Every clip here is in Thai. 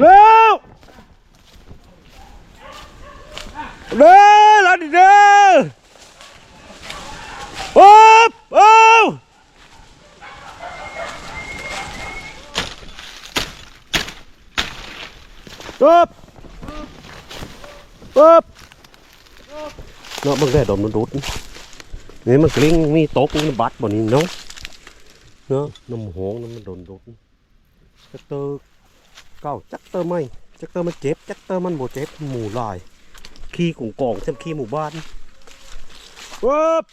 เร็วเร็วแล้วดิเด้อโอ๊บโอ้ปุ๊บปุ๊บเนาะมันได้ดมมั เนาะเนาะน้ำหงน้ำมันโดนดูดจักเตอร์เก้าจักเตอร์ไม่จักเตอร์มันเจ็บจักเตอร์มันบ่เจ็บหมู่หลายขี้กุ่งกองเช่นขี้หมู่บ้านปุ๊บ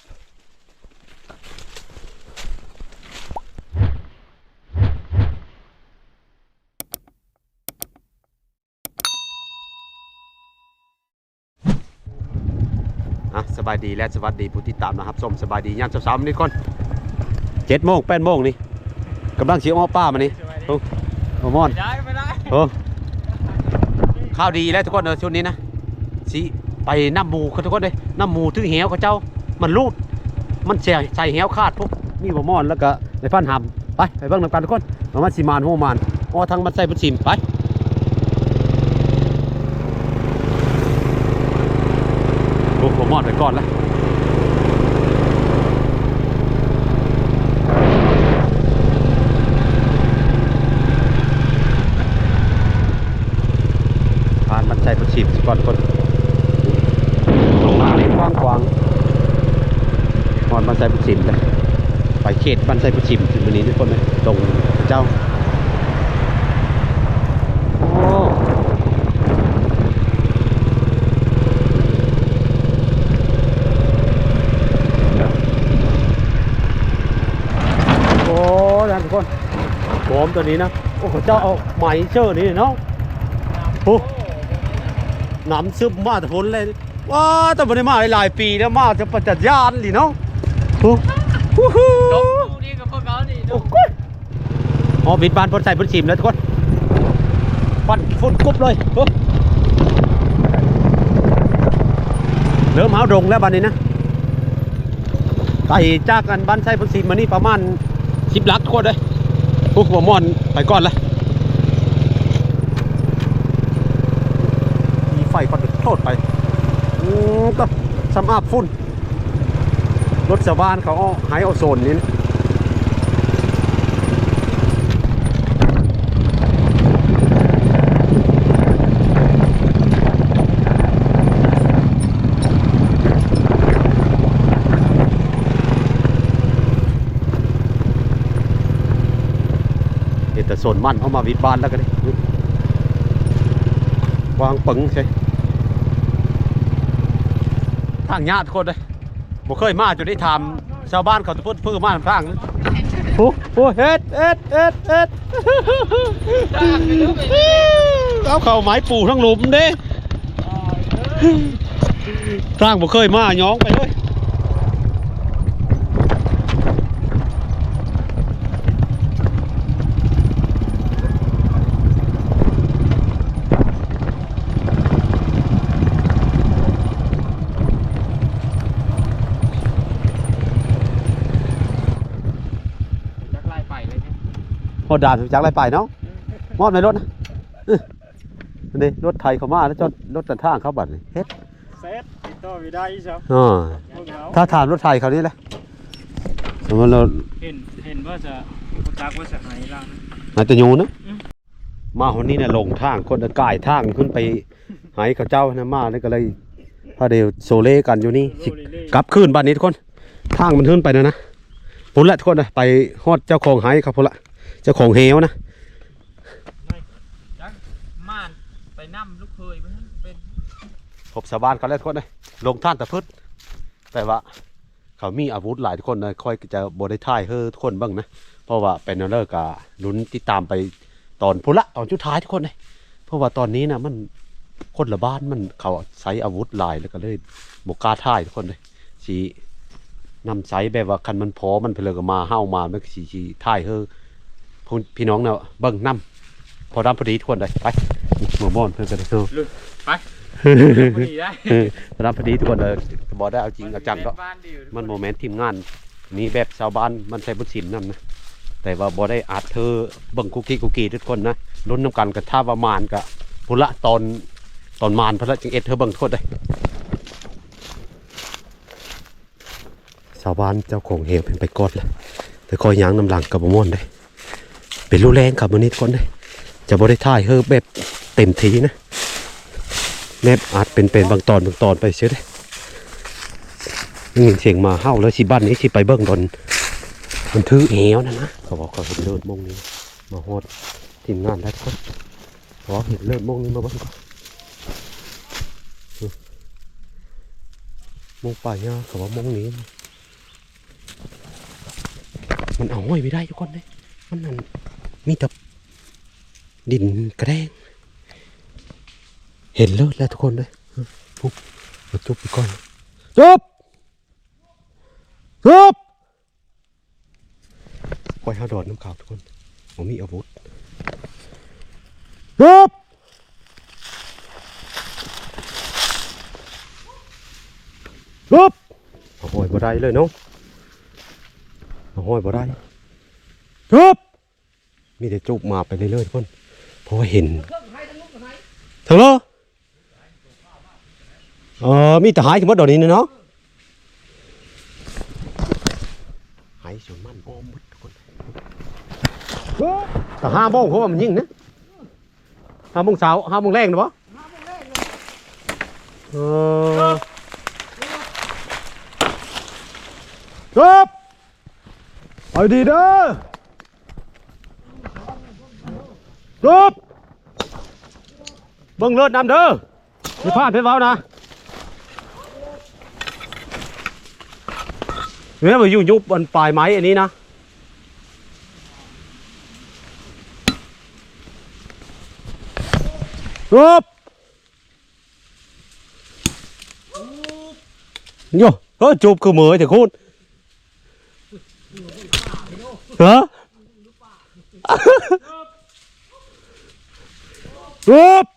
อะสบายดีและสวัสดีผู้ที่ตามนะครับส้มสบายดียามเช้าๆนี่คนเจ็ดโมงแปดโมงนี่กำลังเชียร์อ้อป้ามานี่โอ้โอ้มอนไม่ได้ไม่ได้ โอ้ข้าวดีแล้วทุกคนเออช่วงนี้นะสิไปน้ำหมูเขาทุกคนเลยน้ำหมูถือเหวเขาเจ้า มันรูด มันใส่ใส่เหวคาดพวกมีบะม่อนแล้วก็ในพันหำไปไปเบิ่งนำกันทุกคนมามันสีมานโฮมานอ๋อทางมันใส่บุชิมไปโอ้บะม่อนไปก่อนแล้วผ่านมันใส่บุชิม ก่อนคนลงมาเลยกว้างกวางๆนอนบ้านไซบุชิมเลยไปเขตบ้านไซบุชิมถึงวันนี้ทุกคนเลยตรงเจ้าโอ้โอ้นะทุกคนโผมตัวนี้นะ โอ้โหเจ้าเอาไหมเชื่อนี่เนาะโอ้ นำซึมมาแต่พ้นเลยว้าแต่ไม่ได้มาหลายปีแล้วมาจะประจัดยานหรือเนาะโอ้โหตกดูนี่กับพวกเขานี่โอ้โหอ๋อบิดบานพ้นใส่พ้นชิมแล้วทุกคนฟันฝุ่นกรุบเลยโอ้เริ่มหาวดงแล้วบ้านนี้นะไต่จากกันบ้านใส่พ้นชิมมานี่ประมาณสิบลักทุกคนเลยพวกหัวมอนไปก่อนละมีไฟก็ โทษไปอืมก็สำอาบฝุ่น รถชาวบ้านเขาหายเอาโซนนี้นะแต่โซนมันเอามาวิดบ้านแล้วกันดิวางปึงใช่ ทางญาติคนเลยบ่เคยมาจนได้ทำชาวบ้านเขาจะพูดพื้นมาทางนั้นโอ้โหเฮ็ดเฮ็ดเฮ็ดเฮ็ดเอาเข่าไม้ปูทั้งหลุมเด้สร้างบ่เคยมาย้องไปเลย จักไล่ไปเลยเนี่ย พ อด่านจากไรไปเนาะมอดในรถนะอื้อนี่รถไทยเขามาแล้วจอดรถตันทางเขาบัดนี่เฮ็ดเซตติดต่อไม่ได้อีสับอ่าพวกเราถ้าถามรถไทยเขานี่แหละสมมติเราเห็นเห็นว่าจะจักว่าจะหายล่างอาจจะอยู่นะอืมมาคนนี้เนี่ยลงทางคนก่ายทางขึ้นไปหายเขาเจ้านะมาเลยก็เลยพาเดียวโซเล่กันอยู่นี่สิโรลิเล่กลับคืนบ้านนี้ทุกคน ทางมันขึ้นไปนะนะพุ่นละทุกคนนะไปฮอดเจ้าของหายครับพุ่นละ เจ้าของเฮวนะจักม่านไปนั่มลูกเคยมันเป็นพบชาวบ้านเขาแล้วทุกคนเลยลงท่านตะพืชแต่ว่า เขามีอาวุธหลายทุกคนเลยค่อยจะบได้ท่ายเฮ้อทุกคนบ้างนะ เพราะว่าเป็นเลิกกะลุ้นติดตามไปตอนพุ่นละตอนชุดท้ายทุกคนเลยเพราะว่าตอนนี้นะมันคนละบ้านมันเขาใช้อาวุธหลายแล้วก็เลยบกล้าท่ายทุกคนเลยสีนำใช้แบบว่าคันมันพอมันเพลิงมาเฮ้ามามันก็สีสีท่ายเฮ้อ พวกพี่น้องเนาะเบิ่งนํพอดำพอดีทุกคนเลยไปหมอมอนเพื่อนกันเลยเนาะไปพอดีได้เออรับพอดีทุกคนเลยบอกได้เอาจริงเอาจังก็บ้านดีอยู่มันโมเมนต์ทีมงานมีแบบชาวบ้านมันใส่บุญชินนั่นนะแต่ว่าบอได้อัดเธอเบิ่งคุกกี้คุกกี้ทุกคนนะลุ้นน้ำกันกับท่าประมาณกับพุละตอนตอนมานพระจึงเอ็ดเธอเบิ่งโทษได้ชาวบ้านเจ้าของเหวเป็นไปกดเลยแต่คอยยางน้ำหลังกับบ่ม่วนได้ เป็นรูแรงครับวันนี้ทุกคนได้จะบ่ได้ถ่ายเฮอแบบเต็มทีนะแมบอาจเป็นเป็นบางตอนบางตอนไปเสียได้ได้ยินเสียงมาเห่าแล้วสิบ้านนี้สิไปเบิ่งดอนมันถือแหวนะนะเขาบอกเขาเห็นเลิศมงนี้มาโหดทีมงานได้ทุกคนขอเห็นเลิศมงนี้มาบิ่งก่อนมมงป่าเนี่ยเขาว่ามงนี้ มันเอาห้อยไม่ได้ทุกคนเลยมันนั่น มีแต่ดินกระแดงเห็นเลิศแล้วทุกคนเลยปุ๊บมาจุบไปก่อนจุบจุบคอยหาดอดน้ำขาวทุกคนผมมีอาวุธจุบจุบเอาห้อยบ่ได้เลยนาะเอาห้อยบ่ได้จุบ มีแต่จุบมาไปเรื่อยๆทุกคนเพราะว่าเห็นทางโลเออมีแต่หายถึงหมดดอกนี้นะเนาะหายส่วนมันอ้อมหมดทุกคนแต่ห้าโมงเขาว่ามันยิ่งนะห้าโมงเช้าห้าโมงแรงนะปะเออครับเอาดีเด้อค รับเบิ่งเลิศนำเด้ออย่าพลาดเพื่อนเว้านะเนี่ยมาอยู่ยุบบนปลายไม้อันนี้นะรูปโย่เฮ้ยจูบคือเหมยแต่คุณฮะ รูป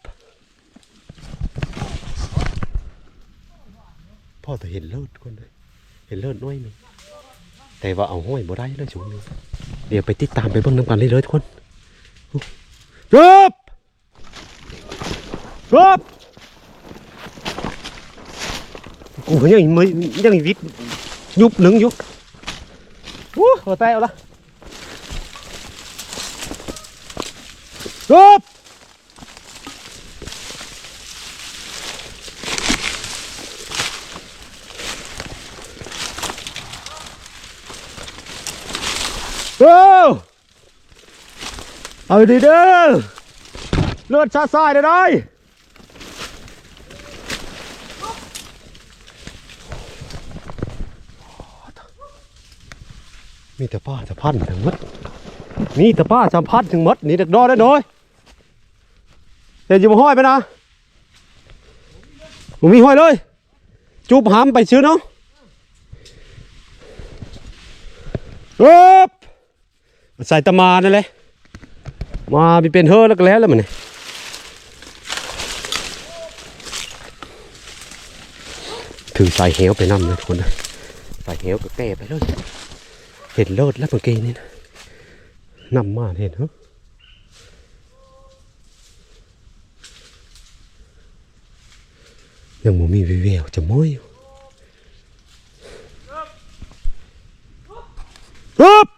พ่อแต่เห็นเลิศคนเลย เห็นเลิศน้อยหนึ่งแต่ว่าเอาห้อยบ่ได้เลยช่วงนี้เดี๋ยวไปติดตามไปเบิ่งน้ำกันเลยเลยทุกคนรึบรึบกูก็ยังไม่ยังวิทยุบหนึ่งยุบอู้หัวแตเอาละรึบ โอ้ เอาดีเด้อเลือดชาซายได้ได้มีแต่ป้าจะพันถึงมดมีแต่ป้าจะพันถึงมดนี่เด็กดอได้น้อยเดี๋ยวจะมาห้อยไปนะผมมีห้อยเลย จูบหามไปซื้อเนาะปึ๊บใส่ตะมานั่นเลย มามีเป็นเฮอแล้วก็แล้วแล้วมันนี่ถือใส่เหวไปนำเลยทุกคนนะใส่เหวก็แก้ไปเลยเห็นเลิศแล้วเมื่อกี้นี่นะนำมาเห็นเหรอยังบ่มีวิแววจะม้อยอยู่ปึ๊บ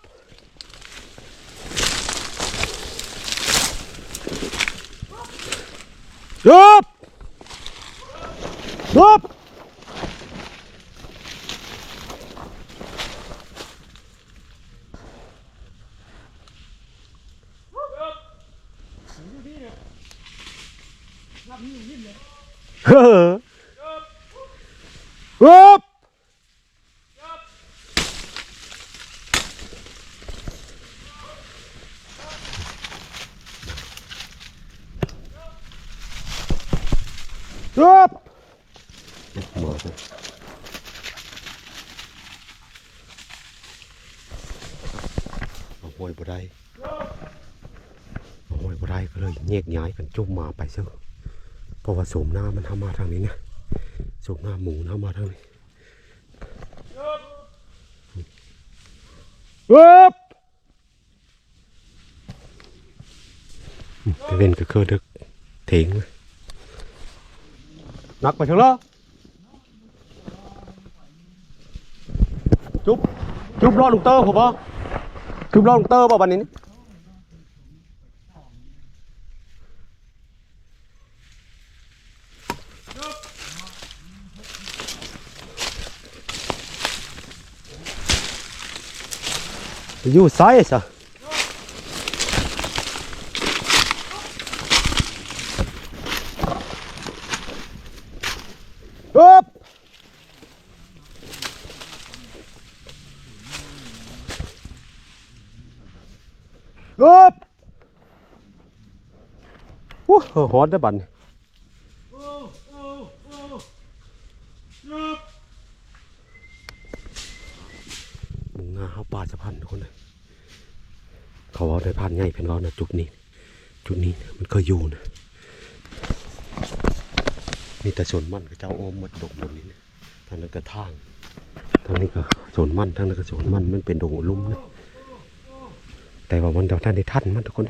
Оп! Оп! Stop! มาสิเอาห้อยบ่ได้เอาห้อยบ่ได้ก็เลยแยกย้ายกันจุ่มมาไปซะเพราะว่าโสมหน้ามันทำมาทางนี้นะโสมหน้าหมูทำมาทางนี้ปึ๊บอืมไปเว้นก็คือดึกเถงเลย นักไปเถอะเหรอจุ๊บจุ๊บรอลุงเตอร์ผมบ่จุ๊บรอลุงเตอร์บ่วันนี้นี่อยู่ไซส์อะ อึ๊บอึ๊บโอฮอตได้บันมึงหน้าเขาป่าจะพันทุกคนเลยเขาเอาได้พันใหญ่เพิ่นว่านะจุดนี้ จุดนี้มันเคยอยู่นะมีแต่สวนมันกับเจ้าโอมหมดดกหมดนี่นะทางนั้นก็ทางทางนี้ก็สวนมันทางนั้นก็สวนมันมันเป็นดงลุ่มนะแต่ว่ามันเดาท่านได้ท่านมันทุกคน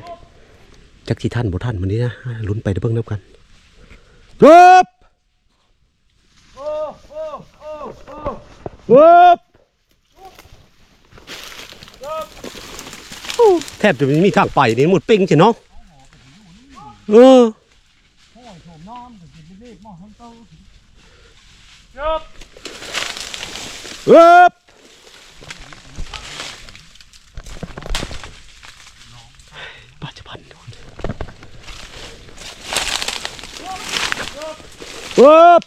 จักที่ท่านบ่ท่านมันนี้นะลุ้นไปเด้อเบิ่งน้ำกันจบจบแทบจะไม่มีทางไปนี่หมดปิ้งใช่เนาะเอออึ๊บป้าจะพันโดน อึ๊บ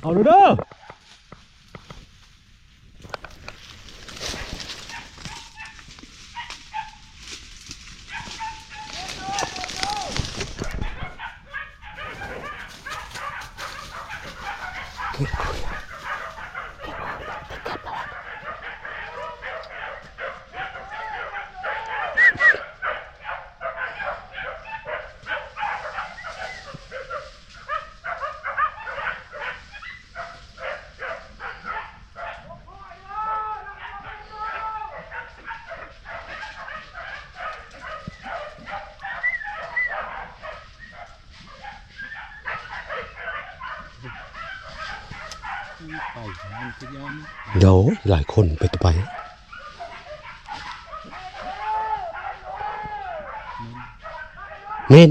เอาดูเด้อ เดี๋ยวหลายคนไปต่อไป เมน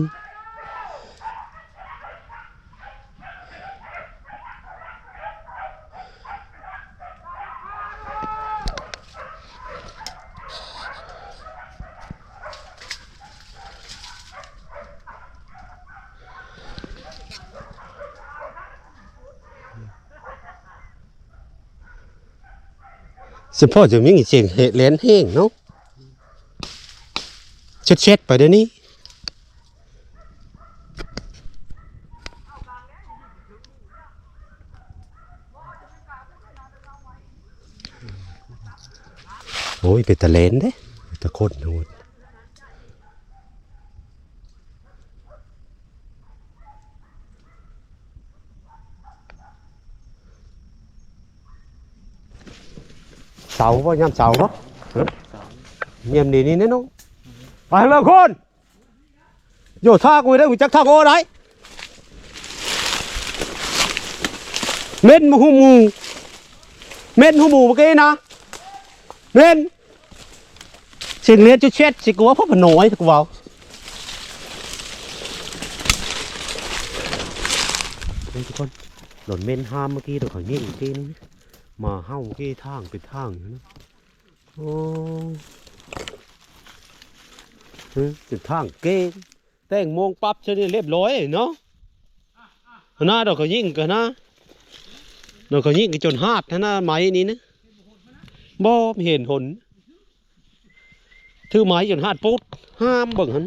สิพ่อจะมีเสียงเหตุเลนแห้งเนาะเช็ดเช็ดๆไปเดี๋ยวนี้โอ้ยเป็นตะเลนเด้ตะคนทั้งหมด เสาป่ะย่ำเสาป่ะเงียบดีนี่เนาะไปเลยคนโยท่ากูได้กูจักท่าโอ้ได้เม็ดหูหมูเม็ดหูหมูเมื่อกี้นะเล่นสิ่งเลี้ยงจะเช็ดสิกูว่าพ่อพน้อยสิกูว่าเฮ้ยทุกคนหล่นเม่นห้ามเมื่อกี้เดี๋ยวเขายิงกิน มาเฮ้าเมื่อกี้ทางเป็นทางอยู่นะโอ้เฮ้ยเป็นทางเก่งแต่งโมงปั๊บเฉยเรียบร้อยเนาะหน้าเดี๋ยวเขายิ่งกันนะเดี๋ยวเขายิ่งกันจนหาดนะไม้นี้นะบ่มีเห็นหนถือไม้จนหาดปุ๊ดห้ามเบิ่งหัน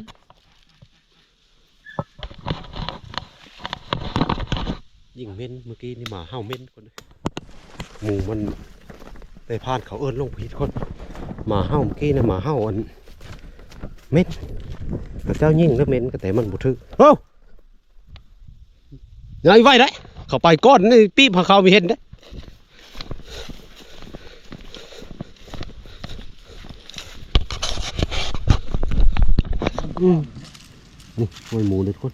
ยิ่งเม่นเมื่อกี้นี่มาเห่าเม่นคนเด้อ หมูมันไปผ่านเขาเอิญลงพิษคนหมาเห่าเมื่อกี้นะหมาเห่าอันเม็ดเจ้ายิ่งแล้วเม็ดก็แต่มันบุตรกเอ้ยยังไวได้เขาไปก้อนนี่ปีบของเขามีเห็นได้นี่ห้อยหมูเลยคน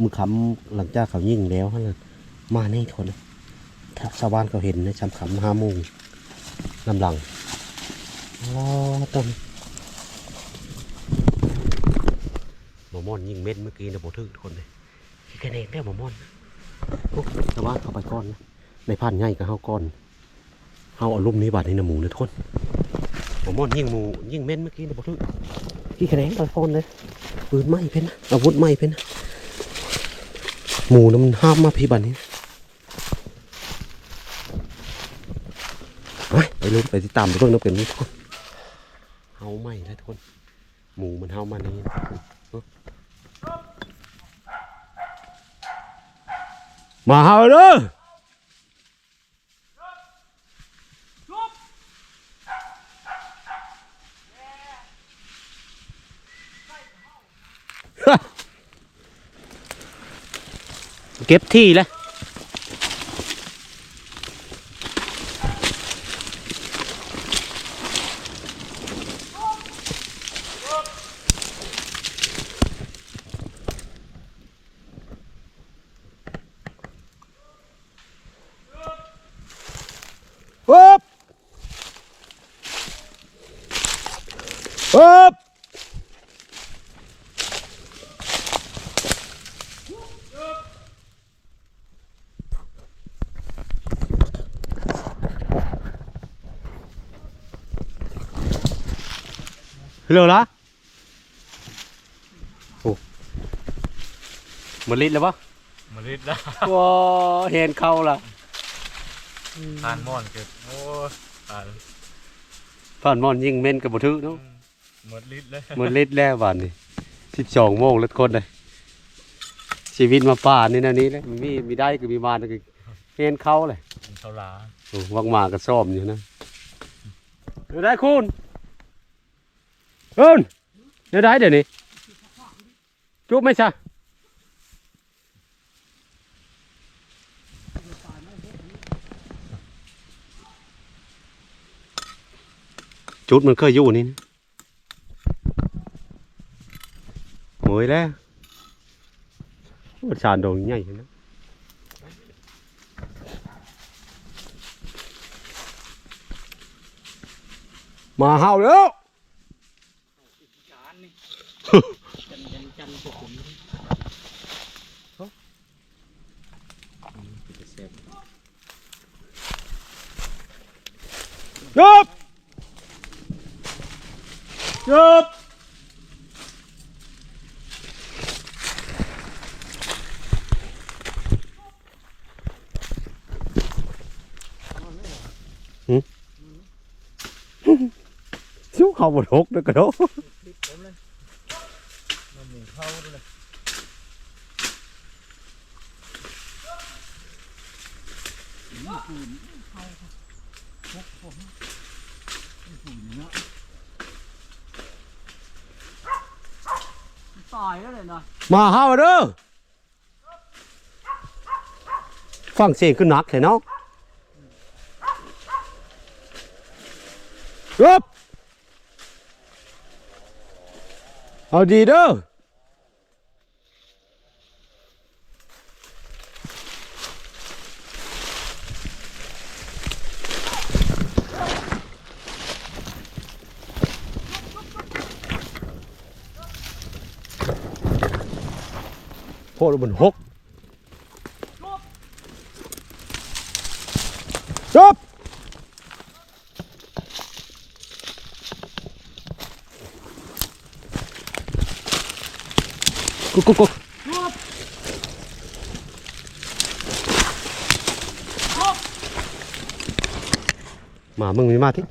มือขำหลังจากเขายิ่งแล้วฮะมาแน่คนนะ ชาวบ้านเขาเห็นนะชำคำห้าโมงลำหลังอ๋อต้นหมอมอนยิงเม็ดเมื่อกี้นะโบทึกทุกคนเลยแค่นี้แค่หมอมอนชาวบ้านเขาไปก้อนนะในพันใหญ่กับเฮาก้อนเฮาอาลุ่มนี้บาดในน้ำหมูนะทุกคนหมอมอนยิงหมูยิงเม็ดเมื่อกี้นะโบทึกที่แขนงไปก้อนเลยปืนไม่เป็นนะอาวุธไม่เป็นนะหมูนะมันห้ามมาพี่บันนี้ ไปลุ้นไปติดตามไปเบิ่งน้ำเป็นทุกคนเฮาไม่แล้วทุกคน หมูมันเฮามานี่นะเอ้อมาเฮาเด้อเก็บที่แล้วปึ๊บปึ๊บ เร็วละโอ้มันลิดแล้วปะมาลิดแล้วว้าเห็นเข้าละทานม่อนเกิดโอ้ตายผ่านมอนยิงเม่นกับบุทึเนาะหมดลิดเลยมันลิดแล้วบานนี่สิบสองโมงแล้วทุกคนเลยชีวิตมาป่านี่แนะนี้เลยมีมีได้ก็มีมาก็เห็นเข้าเลยเท่าหลา โอ้วังมาก็ซ่อมอยู่นะเดี๋ยวได้คุณ คุณเดี๋ยวได้เดี๋ยวนี้จุบไหมซะจุดมันเคยอยู่นี่นะโอยแล้วโอ้ชานโดงใหญ่นะมาเฮาแล้ว จบจบสู้เขาบดหกด้วยกันเนาะ มันหมูเข้าด้วยเลย ปืนเขาพกผมปืนเนาะตายแล้วเลยนะมาเฮาเด้อฟังเสียงขึ้นหนักเลยเนาะจบเอาดีเด้อ พดมันหกจบกุ๊กกุ๊กกุ๊กมามึงมีมาที่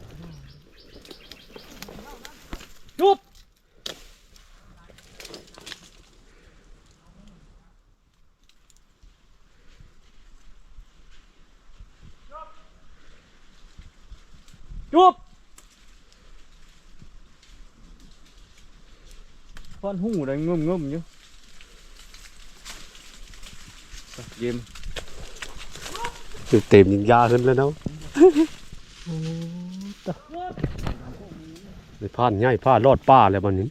con hủ đấy ngâm ngâm nhá game เต็มยิงยาขึ้นแล้วเนาะไปผ่านง่ายผ่านรอดป้าเลยวันนี้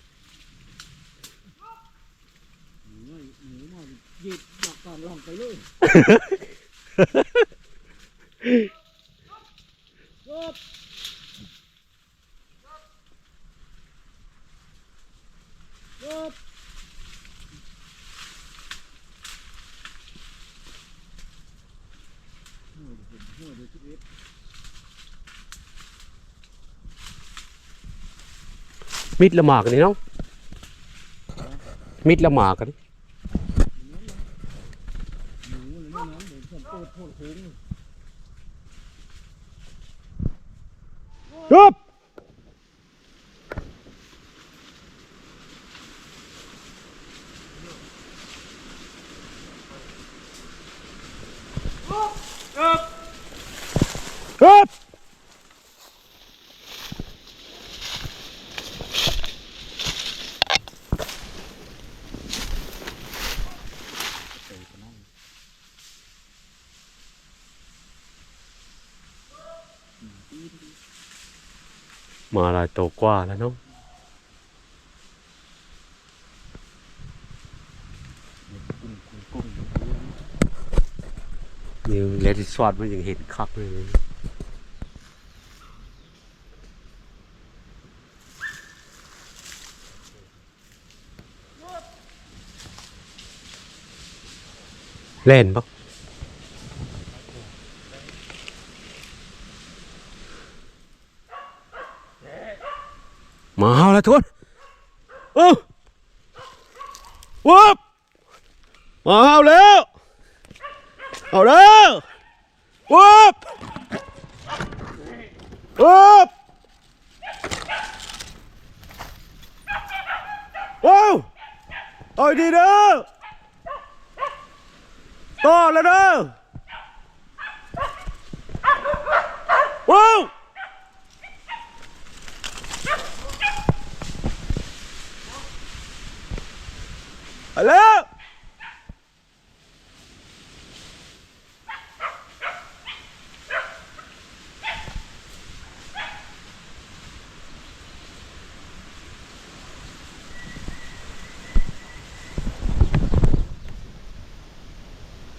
ไปเลยจบจบมิดละหมากกันนี่เนาะมิดละหมากกันนี่หนูเลยนี่นะเดี๋ยวฉันเปิดโทษโค้งฮึบ ฮึบมาหลาย วกว่าแล้วเนาะนี่เลดิสวอดมันยังเห็นคักเลยเล่นปะมาเอาแล้วทุกคนเออวบมาเอาแล้ว เอาแล้ววับวับว้าวเอาดีเด้อต่อแล้วเด้อว้าว เอาแล้ว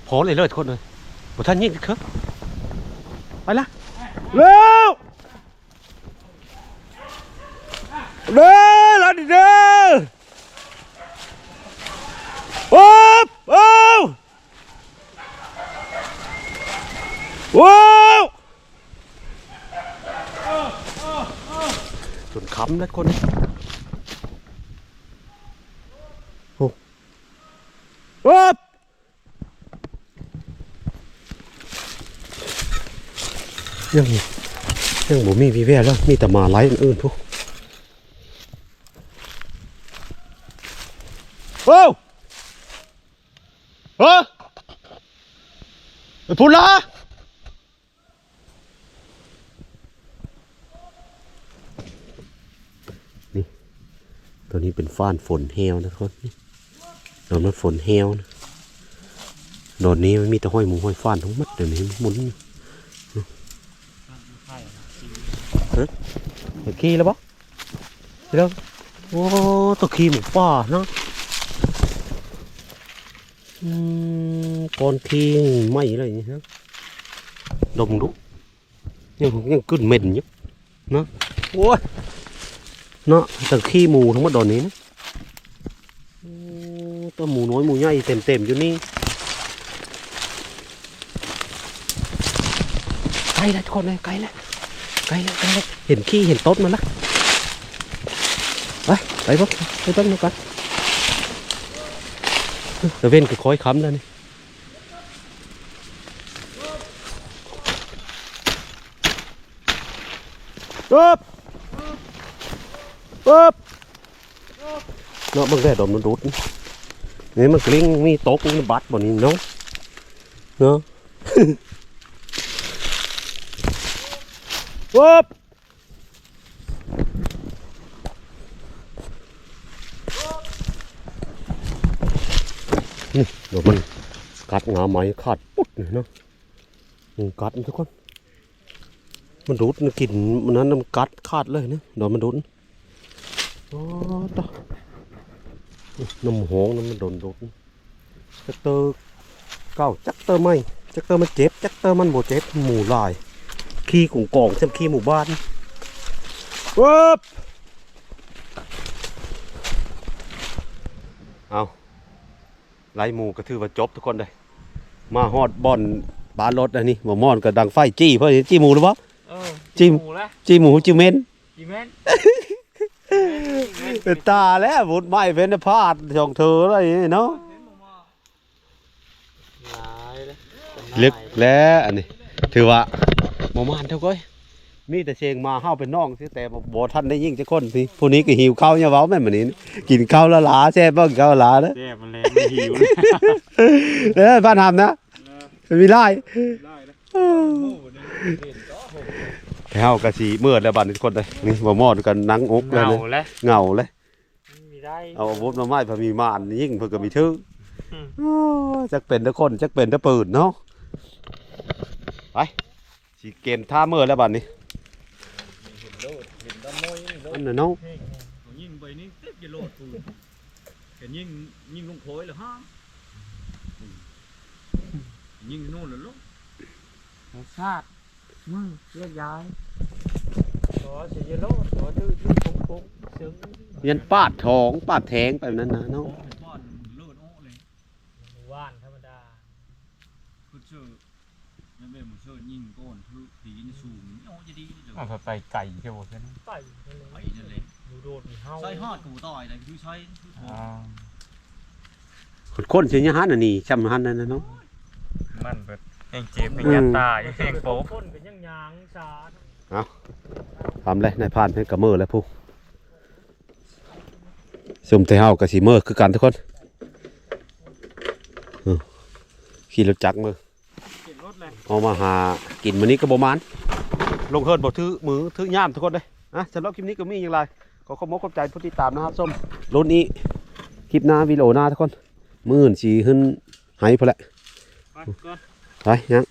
พอเลยเลยทุกคนเลยบท่านยิงครับไปละเร็วเร็วแล้วดิเด้อโอ้โอ้ว้าว นค้ำนะคนโอ้โอ้ยังยังบ่มีวีแววแล้ว มีแต่หมาไล่อื่นพวกโอ้เฮ้ยไปพูดละนี่ตัวนี้ เป็นฟ้านฝนเฮวนะทุกคนนี่โดนมันฝนเฮวนะโดนนี้มันมีแต่ห้อยหมูห้อยฟ้านทั้งหมดเดี๋ยวนี้มุนอยู่เห็นขี้แล้วปะเห็นแล้วโอ้ตัวขี้หมูป่าเนาะอืมก้อนขี้ไหม่อะไรอย่างเงี้ยนะดมดูยังยังกึ่นเหม็นอยู่เนาะโอ้ย เนาะแต่ขี้หมูทั้งหมดดอนนี้นะตัวหมูน้อยหมูใหญ่เต็มเต็มๆอยู่นี่ไกลแล้วทุกคนเลยไกลแล้วไกลแล้วไกลแล้วเห็นขี้เห็นต้นมันละไปไปบ้างไปบ้างดูกันเดี๋ยวเว้นก็คอยค้ำแล้วนี่ปึ๊บ ปึ๊บเนาะมันได้ดมมันรุดนี่มันกลิ้งมีต๊ะมันบัดบ่นี่เนาะเนาะปึ๊บนี่เดี๋ยวมันกัดงาไม้ขาดปุ๊ดเนาะมันกัดทุกคนมันดูดมันกินมันนั้นมันกัดขาดเลยนะเดี๋ยวมันดูด อ๋อต่อน้ำหงน้ำมันโดนดูดกระเตกเก้าจักเตอร์ไม่จักเตอร์มันเจ็บจักเตอร์มันโบเจ็บหมู่หลายขี้ของกองเช่นขี้หมู่บ้านปึ๊บเอาไล่หมู่ก็ถือว่าจบทุกคนเลยมาฮอดบอนบานรถอันนี้บ่มอนก็ดังไฟจี้เพื่อจี้หมูหรือเปล่าเออจิ้มหมูละจี้หมูจี้เมนจีแม่น เป็นตาแล้วบุดไม้เป็นพาดช่องเธออะไรอย่างนี้เนาะหลายเลยลึกแล้วอันนี้ ถือว่าโมมานเท่าก้อยมีแต่เชงมาเฮาเป็นน้องสิแต่บ่ทันได้ยิ่งจะคนพี่ผู้นี้ก็หิวข้าวเนี่ยเว้าแม่นมื้อนี้กินข้าวและหลาแซ่บบ่กินข้าวและหลาเด้อแซ่บมันแรงมันหิวเลยเด้อบ้านหำนะไม่มีไล่ได้ แล้วแต่เฮาก็สิเมื่อแล้วบัดนี้ทุกคนเลยนี่บ่มอดกันหนังอกเลยเหงานะแล้วเหงาเลย มีได้เอาอาวุธมาไม้พอมีม่านยิ่งเพิ่นก็มีทึ่งอืมโอ้จักเป็นทุกคนจักเป็นทุกปืนเนาะไปสิเกมท่าเมื่อแล้วบัดนี้เห็นโลดเห็นดำน้อยนี่โลอัดนน่ะเนาะเขายิงไปนี่เต็มจะโลดปืนเห็นยิงยิงลงโพยเหรอฮะอืมยิงนู่นเหรอลูก ชาติ มึงเลือกย้ายขอเสียเยลโล่ขอตื้อตื้อปุ๊บปุ๊บซึ้งยันปาดท้องปาดแทงไปนั้นนะเนาะบ้านโลดโอ้เลยหมู่บ้านธรรมดาคือเชื่อแล้วแม่ผมเชื่อยิงก้อนทุตีนสูงโอ้จะดีเลยเอาไปไก่เกี่ยวกับนั้นไก่ไปนั่นเลยดูโดดมีเฮาใส่ฮอดกูต่อยเลยคือใช้คือทออ่าคนคนสิยะหันอันนี้จำหันนั่นนะเนาะมันเปิด แห่งเจ็บแห่งยันตายแห่งโป๊คนเป็นยังยางสาดทำเลยนายพานให้กระเมือแล้วผู้ซุ่มเทเฮากับสีเมือคือกันทุกคนขี่รถจักรมือเอามาหากินมื้อนี้ก็บ่มานลงเฮิร์นบ่ถือมือถือย่ามทุกคนเลยนะสำหรับคลิปนี้ก็มีอย่างไรขอขอบคุณขอบใจผู้ติดตามนะครับส้มรุ่นนี้คลิปหน้าวิดีโอหน้าทุกคนมื้ออื่นสิขึ้นให้พุ่นแหละไปก่อน ไปยัง